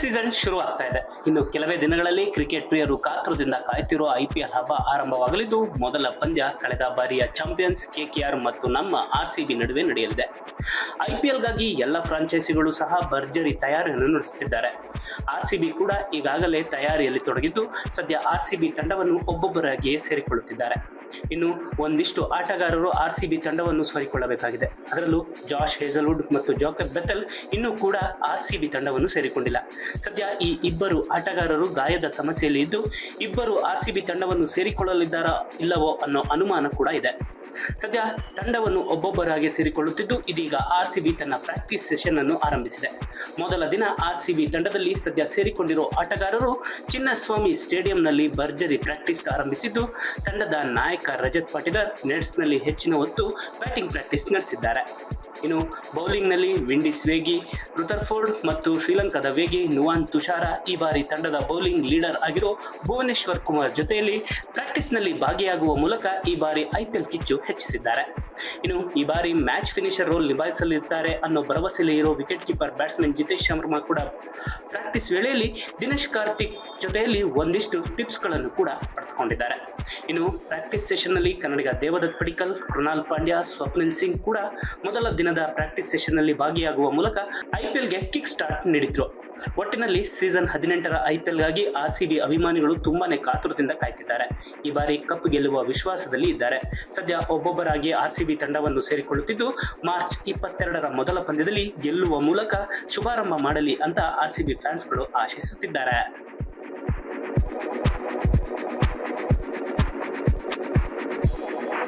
Season ಶುರು ಆಗ್ತಾ ಇದೆ. ಇನ್ನು ಕೆಲವೇ ದಿನಗಳಲ್ಲಿ ಕ್ರಿಕೆಟ್ ಪ್ರಿಯರು ಕಾತುರದಿಂದ ಕಾಯ್ತಿರುವ ಐಪಿಎಲ್ ಹಬ್ಬ ಆರಂಭವಾಗಲಿದ್ದು, ಮೊದಲ ಪಂದ್ಯ ಕಳೆದ ಬಾರಿಯ ಚಾಂಪಿಯನ್ಸ್ ಕೆಕೆಆರ್ ಮತ್ತು ನಮ್ಮ ಆರ್ ಸಿ ಬಿ ನಡುವೆ ನಡೆಯಲಿದೆ. ಐಪಿಎಲ್ಗಾಗಿ ಎಲ್ಲ ಫ್ರಾಂಚೈಸಿಗಳು ಸಹ ಭರ್ಜರಿ ತಯಾರಿಯನ್ನು ನಡೆಸುತ್ತಿದ್ದಾರೆ. ಆರ್ ಸಿ ಬಿ ಕೂಡ ಈಗಾಗಲೇ ತಯಾರಿಯಲ್ಲಿ ತೊಡಗಿದ್ದು, ಸದ್ಯ ಆರ್ ಸಿ ಬಿ ತಂಡವನ್ನು ಒಬ್ಬೊಬ್ಬರಾಗಿಯೇ ಸೇರಿಕೊಳ್ಳುತ್ತಿದ್ದಾರೆ. ಇನ್ನು ಒಂದಿಷ್ಟು ಆಟಗಾರರು ಆರ್ ಸಿ ಬಿ ತಂಡವನ್ನು ಸೇರಿಕೊಳ್ಳಬೇಕಾಗಿದೆ. ಅದರಲ್ಲೂ ಜಾಶ್ ಹೇಸಲ್ವುಡ್ ಮತ್ತು ಜಾಕಬ್ ಬೆತಲ್ ಇನ್ನೂ ಕೂಡ ಆರ್ ಸಿ ಬಿ ತಂಡವನ್ನು ಸೇರಿಕೊಂಡಿಲ್ಲ. ಸದ್ಯ ಈ ಇಬ್ಬರು ಆಟಗಾರರು ಗಾಯದ ಸಮಸ್ಯೆಯಲ್ಲಿ ಇದ್ದು, ಇಬ್ಬರು ಬಿ ತಂಡವನ್ನು ಸೇರಿಕೊಳ್ಳಲಿದ್ದಾರಾ ಇಲ್ಲವೋ ಅನ್ನೋ ಅನುಮಾನ ಕೂಡ ಇದೆ. ಸದ್ಯ ತಂಡವನ್ನು ಒಬ್ಬೊಬ್ಬರಾಗಿ ಸೇರಿಕೊಳ್ಳುತ್ತಿದ್ದು, ಇದೀಗ ಆರ್ಸಿಬಿ ತನ್ನ ಪ್ರಾಕ್ಟೀಸ್ ಸೆಷನ್ ಅನ್ನು ಆರಂಭಿಸಿದೆ. ಮೊದಲ ದಿನ ಆರ್ಸಿಬಿ ತಂಡದಲ್ಲಿ ಸದ್ಯ ಸೇರಿಕೊಂಡಿರೋ ಆಟಗಾರರು ಚಿನ್ನಸ್ವಾಮಿ ಸ್ಟೇಡಿಯಂನಲ್ಲಿ ಭರ್ಜರಿ ಪ್ರಾಕ್ಟೀಸ್ ಆರಂಭಿಸಿದ್ದು, ತಂಡದ ನಾಯಕ ರಜತ್ ಪಾಟೀದಾರ್, ನೆಟ್ಸ್ನಲ್ಲಿ ಹೆಚ್ಚಿನ ಹೊತ್ತು ಬ್ಯಾಟಿಂಗ್ ಪ್ರಾಕ್ಟೀಸ್ ನಡೆಸಿದ್ದಾರೆ. ಇನ್ನು ಬೌಲಿಂಗ್ನಲ್ಲಿ ವಿಂಡೀಸ್ ವೇಗಿ ರುತರ್ಫೋರ್ಡ್ ಮತ್ತು ಶ್ರೀಲಂಕಾದ ವೇಗಿ ನುವಾನ್ ತುಷಾರ ಈ ಬಾರಿ ತಂಡದ ಬೌಲಿಂಗ್ ಲೀಡರ್ ಆಗಿರೋ ಭುವನೇಶ್ವರ್ ಕುಮಾರ್ ಜೊತೆಯಲ್ಲಿ ಪ್ರಾಕ್ಟೀಸ್ನಲ್ಲಿ ಭಾಗಿಯಾಗುವ ಮೂಲಕ ಈ ಬಾರಿ ಐಪಿಎಲ್ ಕಿಚ್ಚು ಹೆಚ್ಚಿಸಿದ್ದಾರೆ. ಇನ್ನು ಈ ಬಾರಿ ಮ್ಯಾಚ್ ಫಿನಿಷರ್ ರೋಲ್ ನಿಭಾಯಿಸಲಿದ್ದಾರೆ ಅನ್ನೋ ಭರವಸೆಯಲ್ಲಿ ಇರೋ wicket keeper batsman Jitesh Sharma ಕೂಡ ಪ್ರಾಕ್ಟೀಸ್ ವೇಳೆಯಲ್ಲಿ ದಿನೇಶ್ ಕಾರ್ತಿಕ್ ಜೊತೆಯಲ್ಲಿ ಒಂದಿಷ್ಟು ಟಿಪ್ಸ್ಗಳನ್ನು ಕೂಡ ಪಡೆದುಕೊಂಡಿದ್ದಾರೆ ಇನ್ನು ಪ್ರಾಕ್ಟೀಸ್ ಸೆಷನ್ನಲ್ಲಿ ಕನ್ನಡಿಗ ದೇವದತ್ ಪಡಿಕಲ್, ಕೃಣಾಲ್ ಪಾಂಡ್ಯ, ಸ್ವಪ್ನಿಲ್ ಸಿಂಗ್ ಕೂಡ ಮೊದಲ ದಿನದ ಪ್ರಾಕ್ಟೀಸ್ ಸೆಷನ್ನಲ್ಲಿ ಭಾಗಿಯಾಗುವ ಮೂಲಕ ಐಪಿಎಲ್ಗೆ ಕಿಕ್ ಸ್ಟಾರ್ಟ್ ನೀಡಿದ್ರು. ಒಟ್ಟಿನಲ್ಲಿ ಸೀಸನ್ ಹದಿನೆಂಟರ ಐಪಿಎಲ್ಗಾಗಿ ಆರ್ ಸಿ ಬಿ ಅಭಿಮಾನಿಗಳು ತುಂಬಾನೇ ಕಾತುರದಿಂದ ಕಾಯ್ತಿದ್ದಾರೆ. ಈ ಬಾರಿ ಕಪ್ ಗೆಲ್ಲುವ ವಿಶ್ವಾಸದಲ್ಲಿ ಇದ್ದಾರೆ. ಸದ್ಯ ಒಬ್ಬೊಬ್ಬರಾಗಿ ಆರ್ ಸಿ ಬಿ ತಂಡವನ್ನು ಸೇರಿಕೊಳ್ಳುತ್ತಿದ್ದು, ಮಾರ್ಚ್ ಇಪ್ಪತ್ತೆರಡರ ಮೊದಲ ಪಂದ್ಯದಲ್ಲಿ ಗೆಲ್ಲುವ ಮೂಲಕ ಶುಭಾರಂಭ ಮಾಡಲಿ ಅಂತ ಆರ್ ಸಿ ಬಿ ಫ್ಯಾನ್ಸ್ಗಳು ಆಶಿಸುತ್ತಿದ್ದಾರೆ.